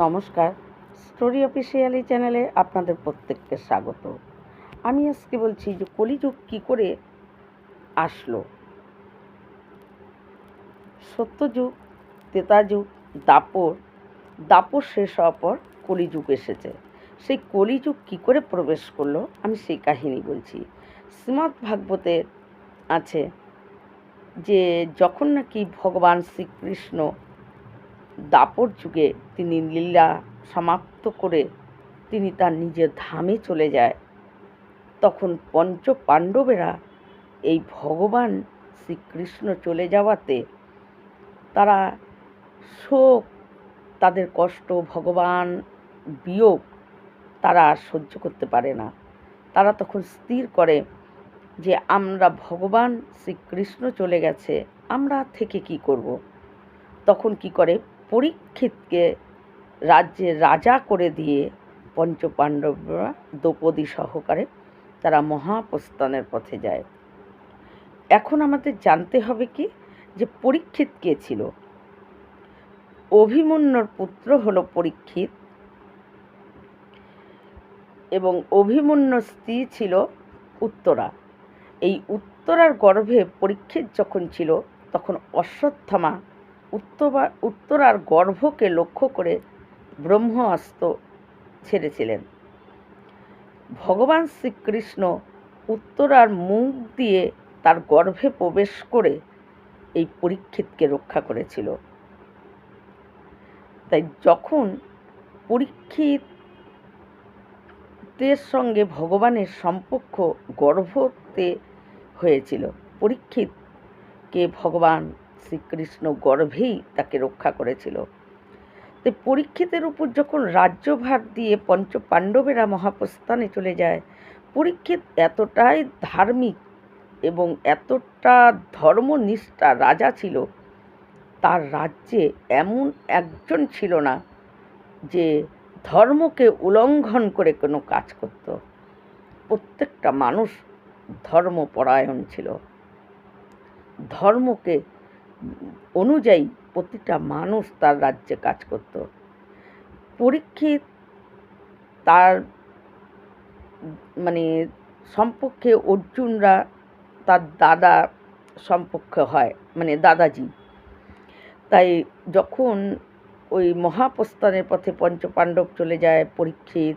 নমস্কার। Story officially চ্যানেলে আপনাদের প্রত্যেককে স্বাগত। আমি আজকে বলছি যে কলিযুগ কী করে আসলো? সত্যযুগ, তেতাযুগ, দাপর দাপর শেষ হওয়ার পর কলিযুগ এসেছে। সেই কলিযুগ কী করে প্রবেশ করল? আমি সেই কাহিনী বলছি। শ্রীমদ্ ভাগবতের আছে যে যখন নাকি ভগবান শ্রীকৃষ্ণ দাপর যুগে তিনি লীলা সমাপ্ত করে তিনি তার নিজের ধামে চলে যায়। তখন পঞ্চ পাণ্ডবেরা এই ভগবান শ্রীকৃষ্ণ চলে যাওয়াতে তারা শোক, তাদের কষ্ট, ভগবান বিয়োগ তারা আর সহ্য করতে পারে না। তারা তখন স্থির করে যে, আমরা ভগবান শ্রীকৃষ্ণ চলে গেছে, আমরা থেকে কি করব? তখন কি করে? পরীক্ষিতকে রাজ্যের রাজা করে দিয়ে পঞ্চপাণ্ডবরা দ্রৌপদী সহকারে তারা মহাপ্রস্থানের পথে যায়। এখন আমাদের জানতে হবে কি? যে পরীক্ষিত কে ছিল? অভিমন্যুর পুত্র হল পরীক্ষিত এবং অভিমন্যুর স্ত্রী ছিল উত্তরা। এই উত্তরার গর্ভে পরীক্ষিত যখন ছিল, তখন অশ্বত্থামা উত্তরা উত্তরার গর্ভকে লক্ষ্য করে ব্রহ্ম অস্ত্র ছেড়েছিলেন। ভগবান শ্রীকৃষ্ণ উত্তরার মুখ দিয়ে তার গর্ভে প্রবেশ করে এই পরীক্ষিতকে রক্ষা করেছিল। তাই যখন পরীক্ষিতের সঙ্গে ভগবানের সম্পর্ক গর্ভতে হয়েছিল, পরীক্ষিতকে ভগবান শ্রীকৃষ্ণ গর্ভেই তাকে রক্ষা করেছিল। তো পরীক্ষিতের উপর যখন রাজ্যভার দিয়ে পঞ্চ পাণ্ডবেরা মহাপ্রস্থানে চলে যায়, পরীক্ষিত এতটাই ধার্মিক এবং এতটা ধর্মনিষ্ঠা রাজা ছিল, তার রাজ্যে এমন একজন ছিল না যে ধর্মকে উল্লঙ্ঘন করে কোনো কাজ করত। প্রত্যেকটা মানুষ ধর্মপরায়ণ ছিল। ধর্মকে অনুযায়ী প্রতিটা মানুষ তার রাজ্যে কাজ করত। পরীক্ষিত তার মানে সম্পর্কে অর্জুনরা তার দাদা সম্পর্ক হয় মানে দাদাজি। তাই যখন ওই মহাপ্রস্থানের পথে পঞ্চপাণ্ডব চলে যায়, পরীক্ষিত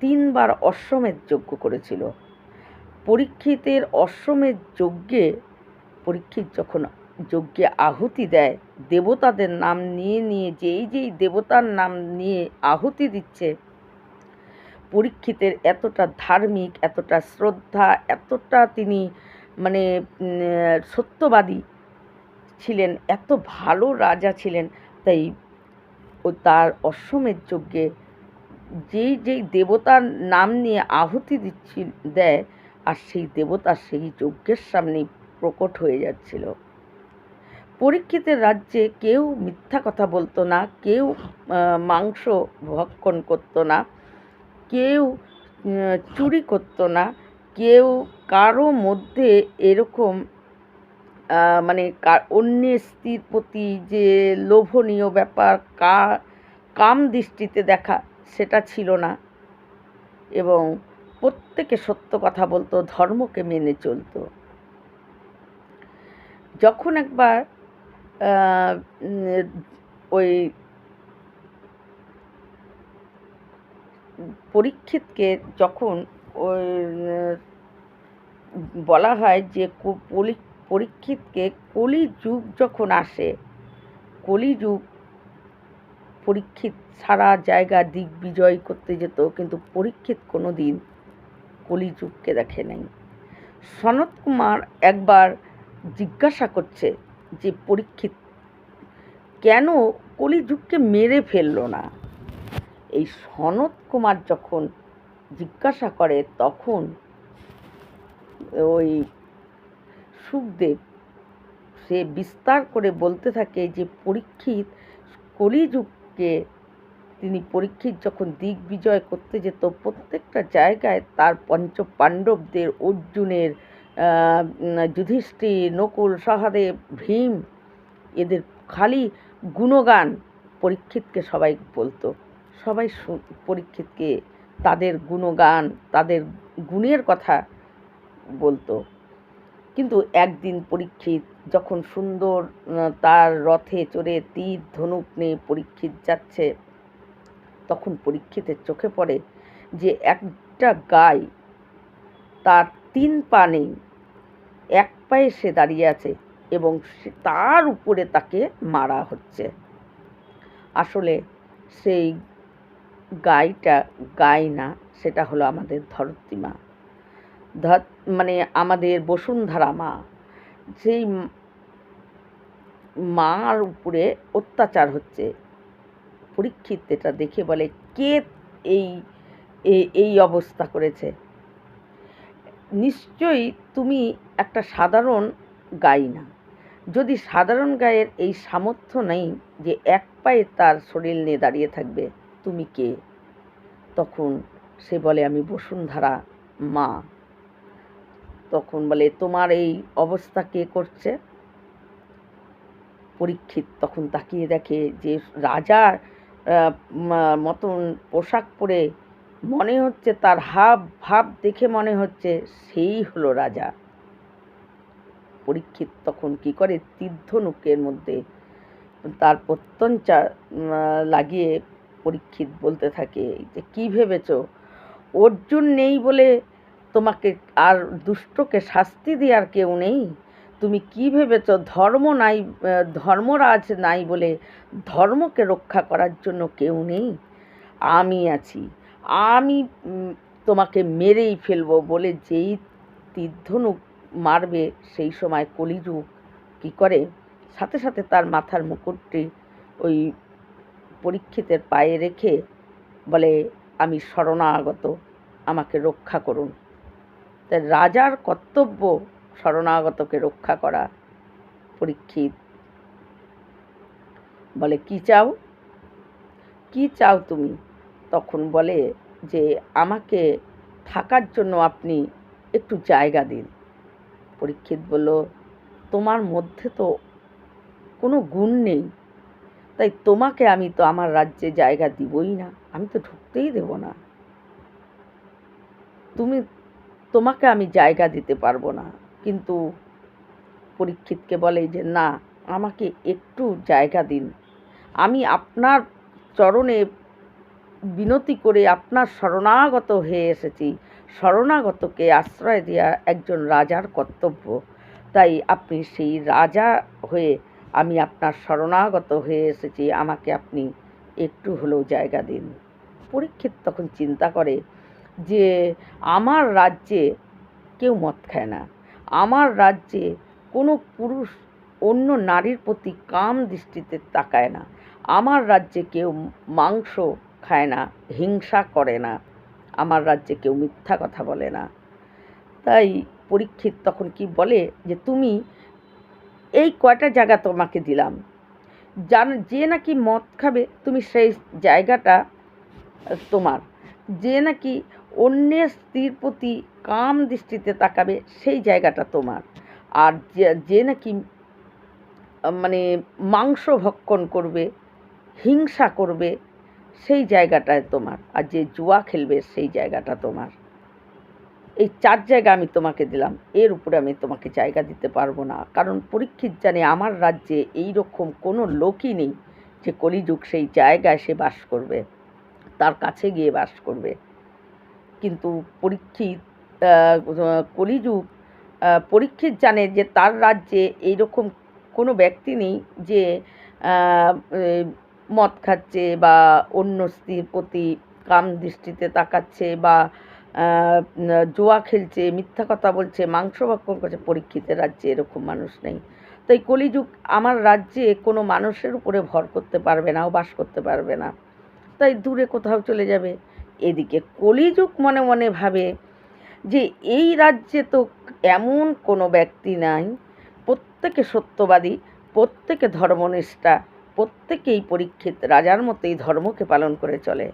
তিনবার অশ্বমেধ যজ্ঞ করেছিল। পরীক্ষিতের অশ্বমেধ যজ্ঞে, পরীক্ষিত যখন যজ্ঞে আহুতি দেয়। দেবতাদের নাম নিয়ে নিয়ে যেই যেই দেবতার নাম নিয়ে আহুতি দিচ্ছে, পরীক্ষিতের এতটা ধার্মিক, এতটা শ্রদ্ধা, এতটা তিনি মানে সত্যবাদী ছিলেন, এত ভালো রাজা ছিলেন, তাই ও তার অশ্বমেধ যজ্ঞে যেই যেই দেবতার নাম নিয়ে আহুতি দিচ্ছি দেয়, আর সেই দেবতা সেই যজ্ঞের সামনেই প্রকট হয়ে যাচ্ছিল। পরীক্ষিতের রাজ্যে কেউ মিথ্যা কথা বলতো না, কেউ মাংস ভক্ষণ করতো না, কেউ চুরি করতো না, কেউ কারও মধ্যে এরকম মানে অন্যের স্ত্রীর প্রতি যে লোভনীয় ব্যাপার, কা, কাম দৃষ্টিতে দেখা, সেটা ছিল না। এবং প্রত্যেকে সত্য কথা বলতো, ধর্মকে মেনে চলতো। যখন একবার ওই পরীক্ষিতকে যখন ওই বলা হয় যে পরীক্ষিতকে কলি যুগ যখন আসে, কলিযুগ পরীক্ষিত সারা জায়গা দিগ্বিজয় করতে যেত, কিন্তু পরীক্ষিত কোনো দিন কলিযুগকে দেখে নাই। সনত কুমার একবার জিজ্ঞাসা করছে যে পরীক্ষিত। কেন কলিযুগকে মেরে ফেলল না? এই সনত কুমার যখন জিজ্ঞাসা করে, তখন ওই সুখদেব সে বিস্তার করে বলতে থাকে যে, পরীক্ষিত কলিযুগকে তিনি পরীক্ষিত যখন দিক বিজয় করতে যেত, প্রত্যেকটা জায়গায় তার পঞ্চ পাণ্ডবদের অর্জুনের যুধিষ্ঠির নকুল, সহদেব, ভীম, এদের খালি গুণগান পরীক্ষিতকে সবাই বলতো। সবাই পরীক্ষিতকে তাদের গুণগান, তাদের গুণের কথা বলতো। কিন্তু একদিন পরীক্ষিত যখন সুন্দর তার রথে চড়ে তীর, ধনুক নিয়ে পরীক্ষিত যাচ্ছে, তখন পরীক্ষিতের চোখে পড়ে যে একটা গাই তার তিন পা নেই। এক পায়ে সে দাঁড়িয়ে আছে এবং তার উপরে তাকে মারা হচ্ছে। আসলে সেই গাইটা গাই না সেটা হলো আমাদের ধরতী মা মানে আমাদের বসুন্ধরা মা সেই মার উপরে অত্যাচার হচ্ছে, পরীক্ষিত এটা দেখে বলে, কে এই এই অবস্থা করেছে? নিশ্চয়ই তুমি একটা সাধারণ গাই না। যদি সাধারণ গায়ের এই সামর্থ্য নেই যে এক পায়ে তার শরীর নিয়ে দাঁড়িয়ে থাকবে, তুমি কে? তখন সে বলে, আমি বসুন্ধরা মা। তখন বলে, তোমার এই অবস্থা কে করছে? পরীক্ষিত তখন তাকিয়ে দেখে যে রাজার মতন পোশাক পরে মনে হচ্ছে, তার হাব ভাব দেখে মনে হচ্ছে, সেই হলো রাজা। পরীক্ষিত তখন কি করে? তীর্ধনুকের মধ্যে তার প্রত্যঞ্চা লাগিয়ে পরীক্ষিত বলতে থাকে যে, কি ভেবেছ? অর্জুন নেই বলে তোমাকে আর দুষ্টকে শাস্তি দেওয়ার কেউ নেই? তুমি কি ভেবেছ? ধর্ম নাই, ধর্মরাজ নাই বলে ধর্মকে রক্ষা করার জন্য কেউ নেই? আমি আছি। আমি তোমাকে মেরেই ফেলব বলে যেই তীর্ধনুক মারবে সেই সময় কলিযুগ কি করে? সাথে সাথে তার মাথার মুকুটটি ওই পরীক্ষিতের পায়ে রেখে বলে, আমি শরণাগত, আমাকে রক্ষা করুন। তাই রাজার কর্তব্য শরণাগতকে রক্ষা করা, পরীক্ষিত। বলে, কি চাও? কি চাও তুমি? তখন বলে যে, আমাকে থাকার জন্য আপনি একটু জায়গা দিন। পরীক্ষিত বলল, তোমার মধ্যে তো কোনো গুণ নেই। তাই তোমাকে আমি তো আমার রাজ্যে জায়গা দিবই না। আমি তো ঢুকতেই দেব না। তুমি, তোমাকে আমি জায়গা দিতে পারব না। কিন্তু পরীক্ষিতকে বলে যে, না, আমাকে একটু জায়গা দিন। আমি আপনার চরণে বিনতি করে আপনার শরণাগত হয়ে এসেছি। শরণাগতকে আশ্রয় দেওয়া একজন রাজার কর্তব্য। তাই আপনি সেই রাজা হয়ে আমি আপনার শরণাগত হয়ে এসেছি, আমাকে আপনি একটু হলেও জায়গা দিন। পরীক্ষিত তখন চিন্তা করে যে, আমার রাজ্যে কেউ মদ খায় না। আমার রাজ্যে কোনো পুরুষ অন্য নারীর প্রতি কাম দৃষ্টিতে তাকায় না। আমার রাজ্যে কেউ মাংস খায় না, হিংসা করে না। আমার রাজ্যে কেউ মিথ্যা কথা বলে না। তাই পরীক্ষিত তখন কি বলে যে, তুমি এই কয়টা জায়গা তোমাকে দিলাম। জান, যে নাকি মদ খাবে, তুমি সেই জায়গাটা তোমার। যে নাকি অন্যের স্ত্রীর প্রতি কাম দৃষ্টিতে তাকাবে, সেই জায়গাটা তোমার। আর যে নাকি মানে মাংস ভক্ষণ করবে, হিংসা করবে সেই জায়গাটায় তোমার, আর যে জুয়া খেলবে সেই জায়গাটা তোমার। এই চার জায়গা আমি তোমাকে দিলাম, এর উপরে আমি তোমাকে জায়গা দিতে পারব না। কারণ পরীক্ষিত জানে আমার রাজ্যে এই রকম কোনো লোকই নেই যে কলিযুগ সেই জায়গায় সে বাস করবে, তার কাছে গিয়ে বাস করবে। কিন্তু পরীক্ষিত কলিযুগ পরীক্ষিত জানে যে তার রাজ্যে এইরকম কোনো ব্যক্তি নেই যে মদ খাচ্ছে বা অন্য স্ত্রীর প্রতি কাম দৃষ্টিতে তাকাচ্ছে বা জোয়া খেলছে, মিথ্যা কথা বলছে, মাংস ভক্ষণ করছে, পরীক্ষিতের রাজ্যে এরকম মানুষ নেই। তাই কলিযুগ আমার রাজ্যে কোনো মানুষের উপরে ভর করতে পারবে না, ও বাস করতে পারবে না। তাই দূরে কোথাও চলে যাবে। এদিকে কলিযুগ মনে মনে ভাবে যে এই রাজ্যে তো এমন কোনো ব্যক্তি নাই। প্রত্যেকে সত্যবাদী, প্রত্যেকে ধর্মনিষ্ঠা। প্রত্যেকেই পরীক্ষিত, রাজার মতো এই ধর্মকে পালন করে চলে।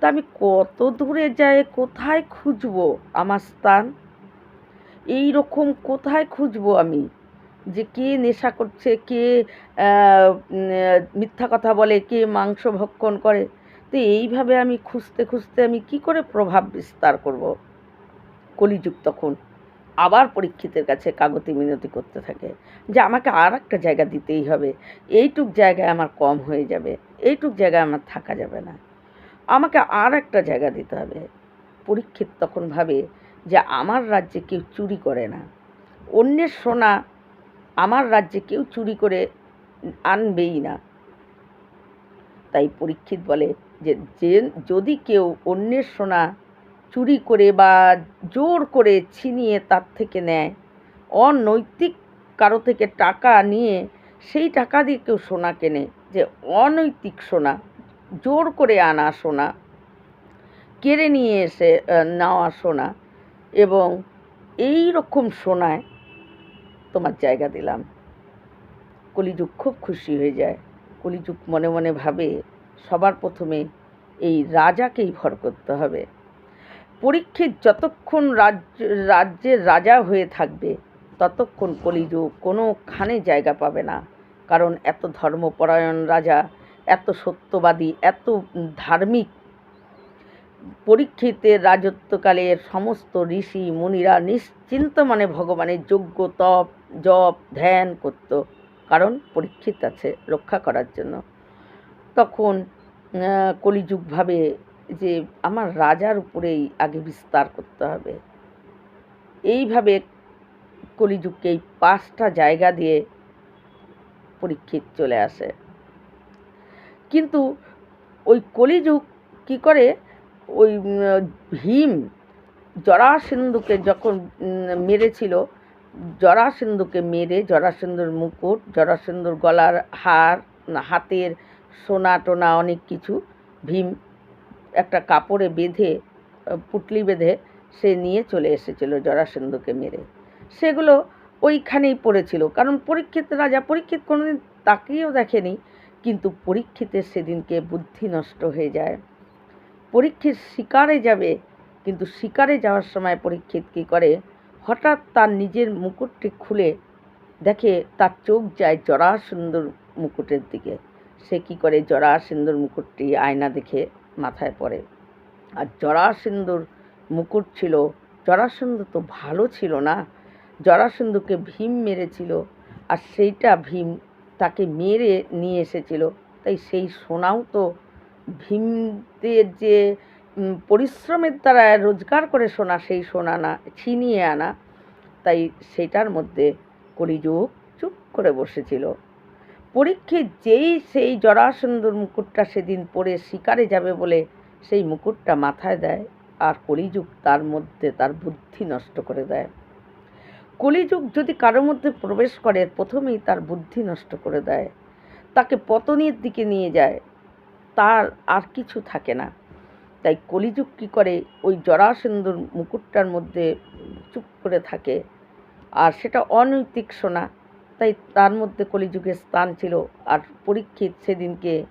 তা আমি কত দূরে যাই কোথায় খুঁজব আমার স্থান? এই রকম কোথায় খুঁজবো আমি? যে কে নেশা করছে, কে মিথ্যা কথা বলে, কে মাংস ভক্ষণ করে? তো এইভাবে আমি খুঁজতে খুঁজতে আমি কি করে প্রভাব বিস্তার করব? কলিযুগ তখন। আবার পরীক্ষিতের কাছে কাগতি মিনতি করতে থাকে যে আমাকে আর একটা জায়গা দিতেই হবে। এইটুক জায়গায় আমার কম হয়ে যাবে, এইটুক জায়গায় আমার থাকা যাবে না। আমাকে আর একটা জায়গা দিতে হবে। পরীক্ষিত তখন ভাবে যে আমার রাজ্যে কেউ চুরি করে না। অন্যের সোনা আমার রাজ্যে কেউ চুরি করে আনবেই না। তাই পরীক্ষিত বলে যে যদি কেউ অন্যের সোনা চুরি করে বা জোর করে ছিনিয়ে তার থেকে নেয়। অনৈতিক কারও থেকে টাকা নিয়ে সেই টাকা দিয়ে কেউ সোনা কেনে যে অনৈতিক সোনা, জোর করে আনা সোনা, কেড়ে নিয়ে এসে নেওয়া সোনা এবং এই রকম সোনায় তোমার জায়গা দিলাম। কলিযুগ খুব খুশি হয়ে যায়। কলিযুগ মনে মনে ভাবে সবার প্রথমে এই রাজাকেই ভর করতে হবে। পরীক্ষিত যতক্ষণ রাজ্য রাজ্যের রাজা হয়ে থাকবে ততক্ষণ কলিযুগ কোনোখানে জায়গা পাবে না। কারণ এত ধর্মপরায়ণ রাজা এত সত্যবাদী এত ধার্মিক পরীক্ষিতের রাজত্বকালের সমস্ত ঋষি মুনিরা নিশ্চিন্ত মানে ভগবানের যোগ্য তপ জপ ধ্যান করত। কারণ পরীক্ষিত আছে রক্ষা করার জন্য। তখন আহ, কলিযুগ ভাবে যে আমার রাজার উপরেই আগে বিস্তার করতে হবে। এইভাবে কলিযুগকে এই পাঁচটা জায়গা দিয়ে পরীক্ষিত চলে আসে। কিন্তু ওই কলিযুগ কি করে? ওই ভীম জরাসিন্ধুকে যখন মেরেছিল, জরাসিন্ধুকে মেরে, জরাসিন্ধুর মুকুট, জরাসিন্ধুর গলার হার হাতের সোনা টোনা অনেক কিছু ভীম একটা কাপড়ে বেঁধে পুটলি বেঁধে সে নিয়ে চলে এসেছিল জরাসিন্ধুকে মেরে। সেগুলো ওইখানেই পড়েছিল। কারণ পরীক্ষিত রাজা, পরীক্ষিত কোনোদিন তাকিয়েও দেখেনি, কিন্তু পরীক্ষিতের সেদিনকে বুদ্ধি নষ্ট হয়ে যায়। পরীক্ষিত শিকারে যাবে, কিন্তু শিকারে যাওয়ার সময় পরীক্ষিত কী করে? হঠাৎ তার নিজের মুকুটটি খুলে দেখে তার চোখ যায় জরাসুন্দর মুকুটের দিকে। সে কি করে জরাসিন্দুর মুকুটটি আয়না দেখে মাথায় পড়ে। আর জরাসিন্দুর মুকুট ছিল, জরাসিন্ধু তো ভালো ছিল না, জরাসিন্ধুকে ভীম মেরেছিল, আর সেইটা ভীম তাকে মেরে নিয়ে এসেছিল। তাই সেই সোনাও তো ভীমদের যে পরিশ্রমের দ্বারা রোজগার করে সোনা, সেই সোনা না, ছিনিয়ে আনা। তাই সেটার মধ্যে কলিযুগ চুপ করে বসেছিল। পরীক্ষিত যেই সেই জরাসন্ধর মুকুটটা সেদিন পরে শিকারে যাবে বলে সেই মুকুটটা মাথায় দেয় আর কলিযুগ তার মধ্যে তার বুদ্ধি নষ্ট করে দেয়। কলিযুগ যদি কারোর মধ্যে প্রবেশ করে, প্রথমেই তার বুদ্ধি নষ্ট করে দেয়। তাকে পতনের দিকে নিয়ে যায়। তার আর কিছু থাকে না। তাই কলিযুগ কী করে? ওই জরাসিন্ধুর মুকুটটার মধ্যে চুপ করে থাকে। আর সেটা অনৈতিক সোনা। তাই তার মধ্যে কলিযুগের স্থান ছিল আর পরীক্ষিত সেদিনকে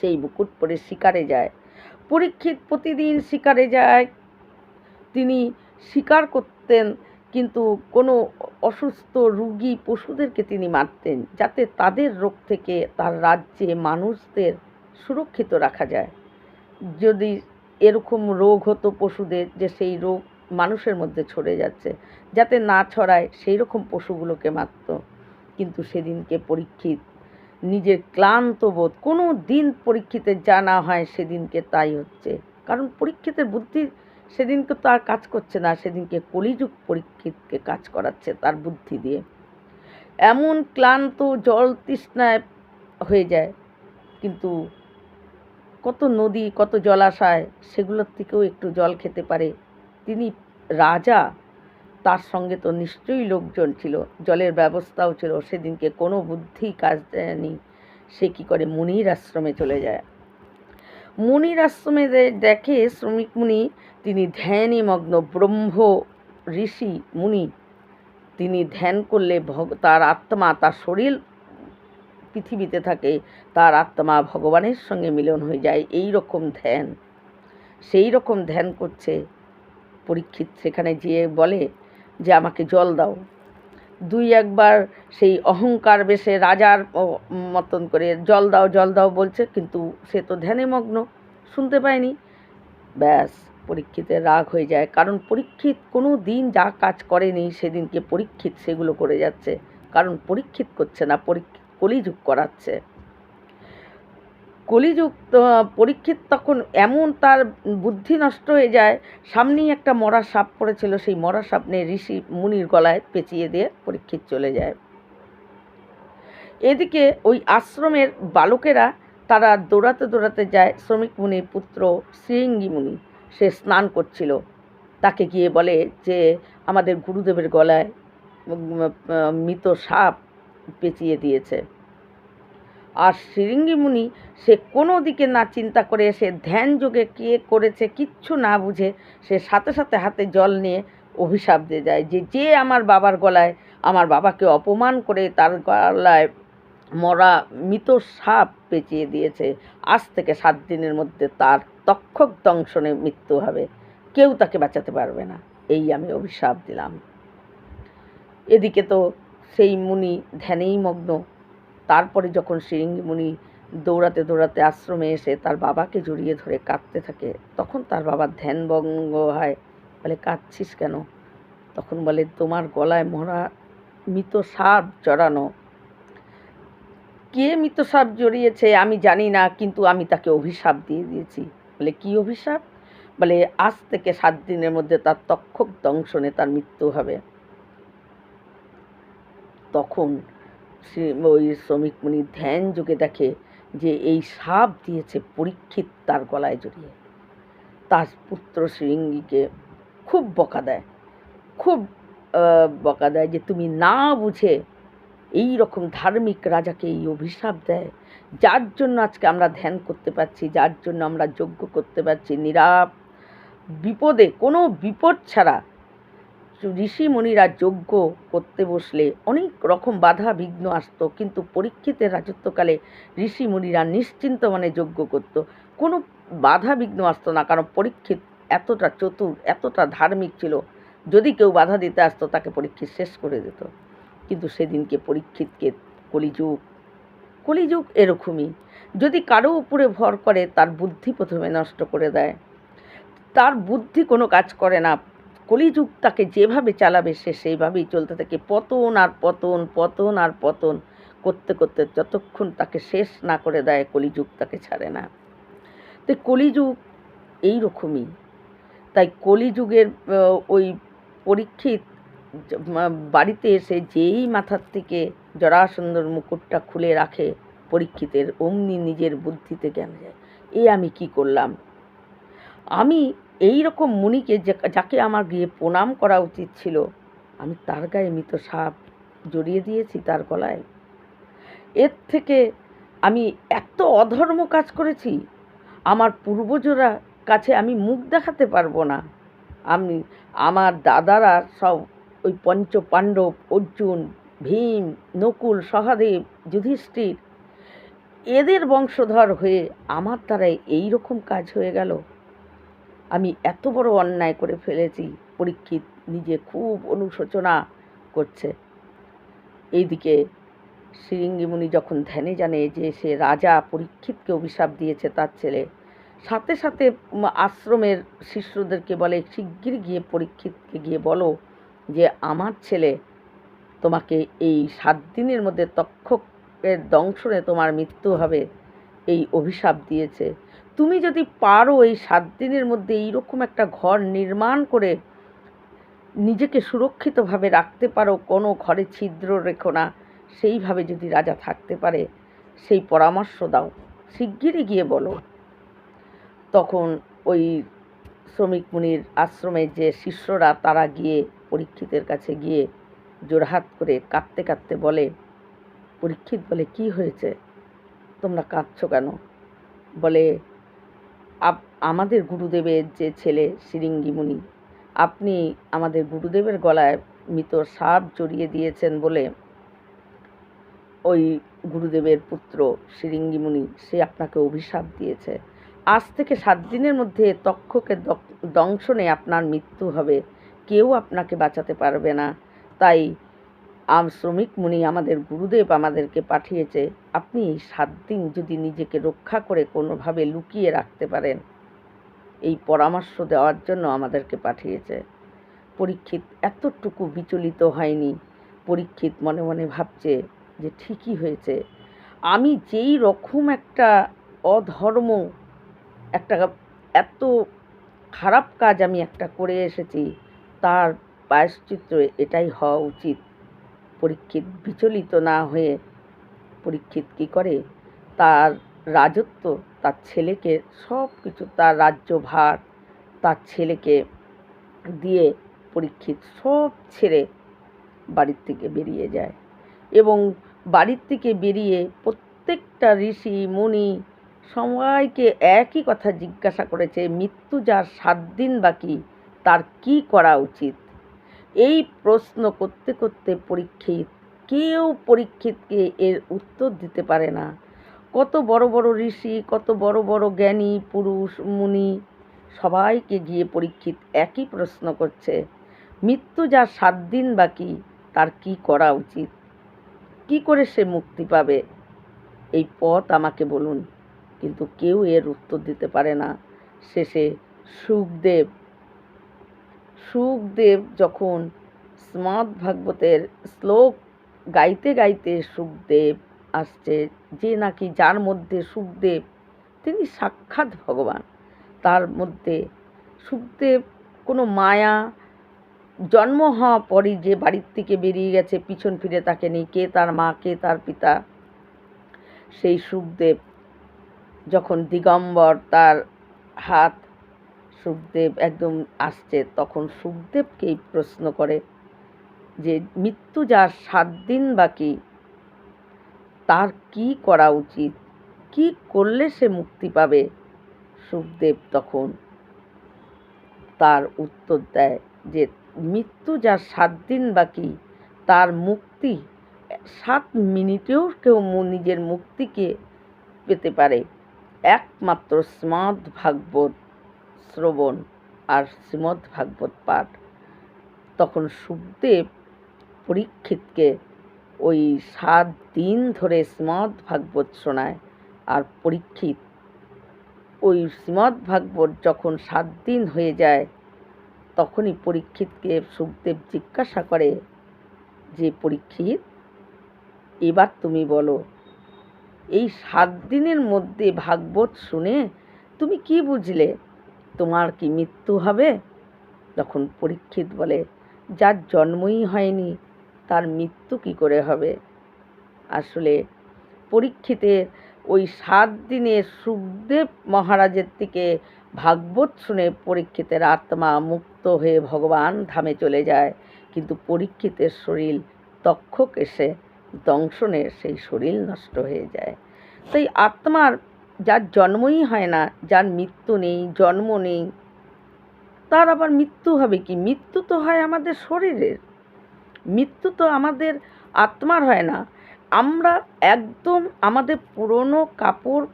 সেই মুকুট পরে শিকারে যায়। পরীক্ষিত প্রতিদিন শিকারে যায়। তিনি শিকার করতেন, কিন্তু কোনো অসুস্থ রুগী পশুদেরকে তিনি মারতেন, যাতে তাদের রোগ থেকে তার রাজ্যে মানুষদের সুরক্ষিত রাখা যায়। যদি এরকম রোগ হতো পশুদের, যে সেই রোগ মানুষের মধ্যে ছড়ে যাচ্ছে, যাতে না ছড়ায়, সেই রকম পশুগুলোকে মারত। কিন্তু সেদিনকে পরীক্ষিত। নিজের ক্লান্ত বোধ, কোনো দিন পরীক্ষিতের যা না হয় সেদিনকে তাই হচ্ছে। কারণ পরীক্ষিতের বুদ্ধি সেদিনকে তো আর কাজ করছে না, সেদিনকে কলিযুগ পরীক্ষিতকে কাজ করাচ্ছে তার বুদ্ধি দিয়ে। এমন ক্লান্ত, জল তৃষ্ণায় হয়ে যায়, কিন্তু কত নদী, কত জলাশয়, সেগুলোর থেকেও একটু জল খেতে পারে। তিনি রাজা তার সঙ্গে তো নিশ্চয়ই লোকজন ছিল, জলের ব্যবস্থাও ছিল, সেদিনকে কোনো বুদ্ধি কাজ দেয়নি। সে কি করে মুনির আশ্রমে চলে যায়? মুনির আশ্রমে দেখে শ্রমিক মুনি, তিনি ধ্যানে মগ্ন ব্রহ্ম ঋষি মুনি, তিনি ধ্যান করলে ভগ, তার আত্মা, তার শরীর পৃথিবীতে থাকে, তার আত্মা ভগবানের সঙ্গে মিলন হয়ে যায়, এই রকম ধ্যান। সেই রকম ধ্যান করছে, পরীক্ষিত সেখানে যেয়ে বলে যে আমাকে জল দাও। দুই একবার সেই অহংকার বেশে রাজার মতন করে জল দাও জল দাও বলছে, কিন্তু সে তো ধ্যানে মগ্ন, শুনতে পায়নি। ব্যাস, পরীক্ষিতের রাগ হয়ে যায়, কারণ পরীক্ষিত কোনো দিন যা কাজ করেনি সেদিনকে পরীক্ষিত সেগুলো করে যাচ্ছে, কারণ পরীক্ষিত করছে না, পরীক্ষিত কলিযুগ করাচ্ছে। কলিযুগ পরীক্ষিত তখন এমন তার বুদ্ধি নষ্ট হয়ে যায়, সামনেই একটা মরা সাপ পড়েছিল, সেই মরা সাপ নিয়ে ঋষি মুনির গলায় পেঁচিয়ে দিয়ে পরীক্ষিত চলে যায়। এদিকে ওই আশ্রমের বালকেরা, তারা দৌড়াতে দৌড়াতে যায় শ্রমিক মুনির পুত্র শ্রীঙ্গি মুনি। সে স্নান করছিল। তাকে গিয়ে বলে যে, আমাদের গুরুদেবের গলায় মৃত সাপ পেঁচিয়ে দিয়েছে। আর শিরিঙ্গি মুনি সে কোনো দিকে না চিন্তা করে সে ধ্যান যোগে কে করেছে কিচ্ছু না বুঝে সে সাথে সাথে হাতে জল নিয়ে অভিশাপ দিয়ে যায় যে যে আমার বাবার গলায়, আমার বাবাকে অপমান করে তার গলায় মরা মৃত সাপ পেঁচিয়ে দিয়েছে, আজ থেকে সাত দিনের মধ্যে তার তক্ষক দংশনে মৃত্যু হবে। কেউ তাকে বাঁচাতে পারবে না। এই আমি অভিশাপ দিলাম। এদিকে তো সেই মুনি ধ্যানেই মগ্ন। তারপরে যখন শিরিঙ্গি দৌড়াতে দৌড়াতে আশ্রমে এসে তার বাবাকে জড়িয়ে ধরে কাঁদতে থাকে, তখন তার বাবার ধ্যানভঙ্গ হয়, বলে, কাঁদছিস কেন? তখন বলে, তোমার গলায় মরা মৃত সাপ জড়ানো। কে মৃত সাপ জড়িয়েছে আমি জানি না, কিন্তু আমি তাকে অভিশাপ দিয়ে দিয়েছি। বলে, কি অভিশাপ? বলে, আজ থেকে সাত দিনের মধ্যে তার তক্ষক দংশনে তার মৃত্যু হবে। তখন ওই শ্রমিক মুনি ধ্যান যোগে দেখে যে এই সাপ দিয়েছে পরীক্ষিত তার গলায় জড়িয়ে। তার পুত্র শৃঙ্গীকে খুব বকা দেয়। খুব বকা দেয় যে তুমি না বুঝে এই রকম ধার্মিক রাজাকে এই অভিশাপ দেয়। যার জন্য আজকে আমরা ধ্যান করতে পারছি, যার জন্য আমরা যজ্ঞ করতে পারছি। নিরাপ, বিপদে কোনো বিপদ ছাড়া ঋষি মুনিরা যজ্ঞ করতে বসলে অনেক রকম বাধা বিঘ্ন আসতো, কিন্তু পরীক্ষিতের রাজত্বকালে ঋষি মুনিরা নিশ্চিন্ত মানে যজ্ঞ করত। কোনো বাধা বিঘ্ন আসতো না, কারণ পরীক্ষিত এতটা চতুর, এতটা ধার্মিক ছিল। যদি কেউ বাধা দিতে আসতো, তাকে পরীক্ষিত শেষ করে দিত। কিন্তু সেদিনকে পরীক্ষিতকে কলিযুগ কলিযুগ এরকমই। যদি কারও উপরে ভর করে, তার বুদ্ধি প্রথমে নষ্ট করে দেয়। তার বুদ্ধি কোনো কাজ করে না। কলিযুগ তাকে যেভাবে চালাবে, সে সেইভাবেই চলতে থাকে। পতন আর পতন পতন আর পতন করতে করতে যতক্ষণ তাকে শেষ না করে দেয়, কলিযুগ তাকে ছাড়ে না। তো কলিযুগ এই রকমই তাই কলিযুগের ওই পরীক্ষিত বাড়িতে এসে যেই মাথার থেকে জরাসুন্দর মুকুটটা খুলে রাখে পরীক্ষিতের, অমনি নিজের বুদ্ধিতে জ্ঞান যায়, এ আমি কি করলাম? আমি এই রকম মুনিকে যাকে আমার গিয়ে প্রণাম করা উচিত ছিল, আমি তার গায়ে মৃত সাপ জড়িয়ে দিয়েছি তার গলায়। এর থেকে আমি এত অধর্ম কাজ করেছি, আমার পূর্বজরা কাছে আমি মুখ দেখাতে পারব না। আমি, আমার দাদারা সব ওই পঞ্চ পাণ্ডব অর্জুন, ভীম, নকুল, সহাদেব, যুধিষ্ঠির, এদের বংশধর হয়ে আমার দ্বারাই এই রকম কাজ হয়ে গেল। আমি এত বড় অন্যায় করে ফেলেছি, পরীক্ষিত নিজে খুব অনুশোচনা করছে। এইদিকে শিরিঙ্গিমুনি যখন ধ্যানে জানে যে সে রাজা পরীক্ষিতকে অভিশাপ দিয়েছে তার ছেলে, সাথে সাথে আশ্রমের শিষ্যদেরকে বলে শিগগির গিয়ে পরীক্ষিতকে গিয়ে বলো যে আমার ছেলে তোমাকে এই সাত দিনের মধ্যে তক্ষকের দংশনে তোমার মৃত্যু হবে। এই অভিশাপ দিয়েছে। তুমি যদি পারো এই সাত দিনের মধ্যে এইরকম একটা ঘর নির্মাণ করে নিজেকে সুরক্ষিতভাবে রাখতে পারো, কোনো ঘরে ছিদ্র রেখো না, সেইভাবে যদি রাজা থাকতে পারে, সেই পরামর্শ দাও, শিগগিরই গিয়ে বলো। তখন ওই শ্রমিক মুনির আশ্রমের যে শিষ্যরা তারা গিয়ে পরীক্ষিতের কাছে গিয়ে জোরহাত করে কাঁদতে কাঁদতে বলে, পরীক্ষিত বলে কি হয়েছে? তোমরা কাঁদছো কেন? বলে আপ- আমাদের গুরুদেবের যে ছেলে শিরিঙ্গি মুনি আপনি আমাদের গুরুদেবের গলায় মৃত সাপ জড়িয়ে দিয়েছেন বলে ওই গুরুদেবের পুত্র শিরিঙ্গি মুনি সে আপনাকে অভিশাপ দিয়েছে। আজ থেকে সাত দিনের মধ্যে তক্ষকে দংশনে আপনার মৃত্যু হবে। কেউ আপনাকে বাঁচাতে পারবে না। তাই আম শ্রমিক মুনি আমাদের গুরুদেব আমাদেরকে পাঠিয়েছে, আপনি এই সাত দিন যদি নিজেকে রক্ষা করে কোনোভাবে লুকিয়ে রাখতে পারেন। এই পরামর্শ দেওয়ার জন্য আমাদেরকে পাঠিয়েছে। পরীক্ষিত এতটুকু বিচলিত হয়নি। পরীক্ষিত মনে মনে ভাবছে যে ঠিকই হয়েছে। আমি যেই রকম একটা অধর্ম, একটা এত খারাপ কাজ আমি একটা করে এসেছি, তার প্রায়শ্চিত্র এটাই হওয়া উচিত। পরীক্ষিত, বিচলিত না হয়ে পরীক্ষিত কী করে? তার রাজত্ব, তার ছেলেকে সব কিছু তার রাজ্যভার, তার ছেলেকে দিয়ে পরীক্ষিত সব ছেড়ে বাড়ির থেকে বেরিয়ে যায় এবং বাড়ির থেকে বেরিয়ে প্রত্যেকটা ঋষি, মুনি সবাইকে একই কথা জিজ্ঞাসা করেছে, মৃত্যু যার সাত দিন বাকি, তার কি করা উচিত? এই প্রশ্ন করতে করতে পরীক্ষিত, কেউ পরীক্ষিতকে এর উত্তর দিতে পারে না। কত বড় বড় ঋষি, কত বড় বড় জ্ঞানী, পুরুষ, মুনি, সবাইকে গিয়ে পরীক্ষিত একই প্রশ্ন করছে, মৃত্যু যার সাত দিন বাকি, তার কি করা উচিত? কি করে সে মুক্তি পাবে? এই পথ আমাকে বলুন, কিন্তু কেউ এর উত্তর দিতে পারে না। শেষে সুখদেব সুখদেব যখন স্মাদ ভাগবতের শ্লোক গাইতে গাইতে সুখদেব আসছে, যে নাকি যার মধ্যে সুখদেব, তিনি সাক্ষাৎ ভগবান। তার মধ্যে সুখদেব কোনো মায়া, জন্ম হওয়া পরই যে বাড়ির থেকে বেরিয়ে গেছে, পিছন ফিরে তাকে নেই, কে তার মা, কে তার পিতা, সেই সুখদেব যখন দিগম্বর তার হাত সুখদেব একদম আসছে, তখন সুখদেবকেই প্রশ্ন করে যে, মৃত্যু যার সাত দিন বাকি, তার কি করা উচিত? কি করলে সে মুক্তি পাবে? সুখদেব তখন তার উত্তর দেয় যে, মৃত্যু যার সাত দিন বাকি, তার মুক্তি, সাত মিনিটেও কেউ নিজের মুক্তিকে পেতে পারে। একমাত্র শ্রীমদ ভাগবত শ্রবণ আর শ্রীমদ ভাগবত পাঠ। তখন সুখদেব পরীক্ষিতকে ওই সাত দিন ধরে শ্রীমদ ভাগবত শোনায় আর পরীক্ষিত ওই শ্রীমদ ভাগবত যখন সাত দিন হয়ে যায়, তখনই পরীক্ষিতকে সুখদেব জিজ্ঞাসা করে যে, পরীক্ষিত, এবার তুমি বলো, এই সাত দিনের মধ্যে ভাগবত শুনে তুমি কি বুঝলে? তোমার কি মৃত্যু হবে? তখন পরীক্ষিত বলে, যার জন্মই হয়নি, তার মৃত্যু কি করে হবে? আসলে পরীক্ষিতের ওই সাত দিনে সুখদেব মহারাজের থেকে ভাগবত শুনে পরীক্ষিতের আত্মা মুক্ত হয়ে ভগবান ধামে চলে যায়। কিন্তু পরীক্ষিতের শরীর তক্ষক এসে দংশনে সেই শরীর নষ্ট হয়ে যায়। তাই আত্মার যার জন্মই হয় না, যার মৃত্যু নেই, জন্ম নেই, তার আবার মৃত্যু হবে কি? মৃত্যু তো হয় আমাদের শরীরের। মৃত্যু তো আমাদের আত্মার হয় না। আমরা একদম আমাদের পুরনো কাপড়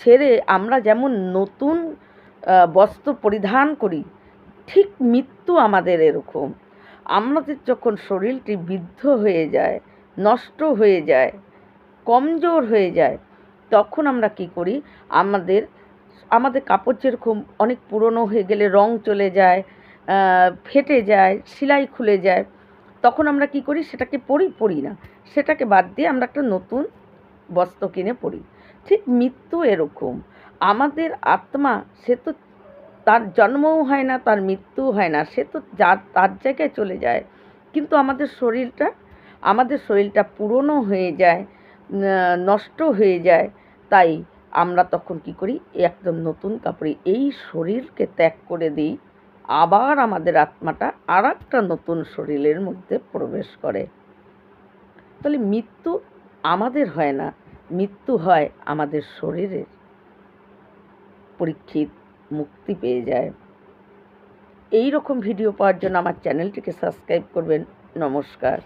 ছেড়ে আমরা যেমন নতুন বস্ত্র পরিধান করি, ঠিক মৃত্যু আমাদের এরকম। আমাদের যখন শরীরটি বৃদ্ধ হয়ে যায়, নষ্ট হয়ে যায়, কমজোর হয়ে যায় তখন আমরা কি করি? আমাদের আমাদের কাপড় যেরকম অনেক পুরনো হয়ে গেলে রং চলে যায় ফেটে যায়, সেলাই খুলে যায়, তখন আমরা কি করি? সেটাকে পরি পরি না। সেটাকে বাদ দিয়ে আমরা একটা নতুন বস্ত্র কিনে পরি। ঠিক মৃত্যু এরকম। আমাদের আত্মা, সে তো তার জন্মও হয় না, তার মৃত্যুও হয় না। সে তো যার তার জায়গায় চলে যায়। কিন্তু আমাদের শরীরটা আমাদের শরীরটা পুরনো হয়ে যায় নষ্ট হয়ে যায়। তাই আমরা তখন কি করি, একদম নতুন কাপড়ে এই শরীরকে ত্যাগ করে দিই, আবার আমাদের আত্মাটা আর একটা নতুন শরীরের মধ্যে প্রবেশ করে। তাহলে মৃত্যু আমাদের হয় না, মৃত্যু হয় আমাদের শরীরের। পরীক্ষিত মুক্তি পেয়ে যায়। এই রকম ভিডিও পাওয়ার জন্য আমার চ্যানেলটিকে সাবস্ক্রাইব করবেন। নমস্কার।